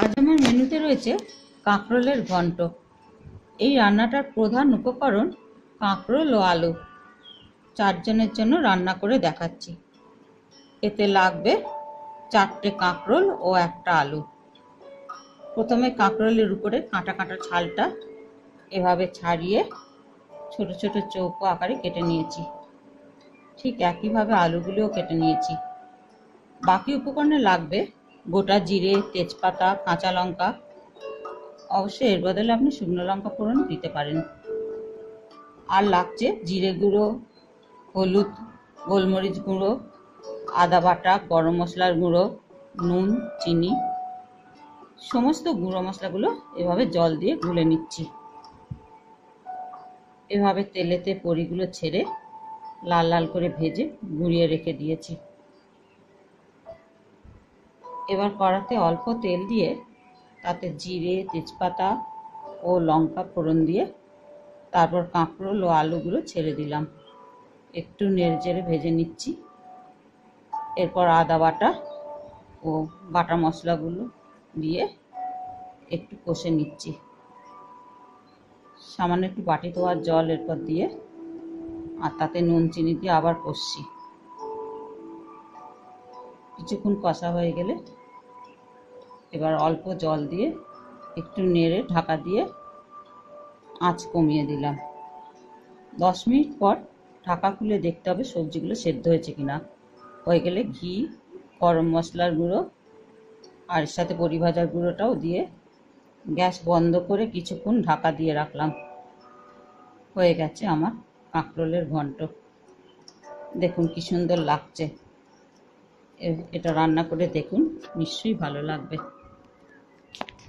আজ আমার মেনুতে রয়েছে কাঁকরোলের ঘন্ট। এই রান্নাটার প্রধান উপকরণ কাঁকরোল ও আলু। চারজনের জন্য রান্না করে দেখাচ্ছি। এতে লাগবে চারটে কাঁকরোল ও একটা আলু। প্রথমে কাঁকরোলের উপরে কাঁটা কাঁটা ছালটা এভাবে ছাড়িয়ে ছোট ছোট চৌকো আকারে কেটে নিয়েছি। ঠিক একইভাবে আলুগুলিও কেটে নিয়েছি। বাকি উপকরণে লাগবে গোটা জিরে, তেজপাতা, কাঁচা লঙ্কা। অবশ্যই এর বদলে আপনি শুকনো লঙ্কা ফোড়ন দিতে পারেন। আর লাগছে জিরে গুঁড়ো, হলুদ, গোলমরিচ গুঁড়ো, আদা বাটা, গরম মশলার গুঁড়ো, নুন, চিনি। সমস্ত গুঁড়ো মশলাগুলো এভাবে জল দিয়ে গুলে নিচ্ছি। এভাবে তেলেতে পরিগুলো ছেড়ে লাল লাল করে ভেজে গুঁড়িয়ে রেখে দিয়েছি। এবার কড়াতে অল্প তেল দিয়ে তাতে জিরে, তেজপাতা ও লঙ্কা ফোড়ন দিয়ে তারপর কাঁকরোল ও আলুগুলো ছেড়ে দিলাম। একটু নেড়ে ভেজে নিচ্ছি। এরপর আদা বাটা ও বাটা মশলাগুলো দিয়ে একটু কষে নিচ্ছি। সামান্য একটু বাটি ধোয়ার জল এরপর দিয়ে আর তাতে নুন, চিনি দিয়ে আবার কষছি। কিছুক্ষণ কষা হয়ে গেলে এবার অল্প জল দিয়ে একটু নেড়ে ঢাকা দিয়ে আঁচ কমিয়ে দিলাম। দশ মিনিট পর ঢাকা খুলে দেখতে হবে সবজিগুলো সেদ্ধ হয়েছে কিনা। হয়ে গেলে ঘি, গরম মশলার গুঁড়ো আর সাথে বড়ি ভাজার গুঁড়োটাও দিয়ে গ্যাস বন্ধ করে কিছুক্ষণ ঢাকা দিয়ে রাখলাম। হয়ে গেছে আমার কাঁকরোলের ঘন্ট। দেখুন কি সুন্দর লাগছে। এটা রান্না করে দেখুন, নিশ্চয়ই ভালো লাগবে।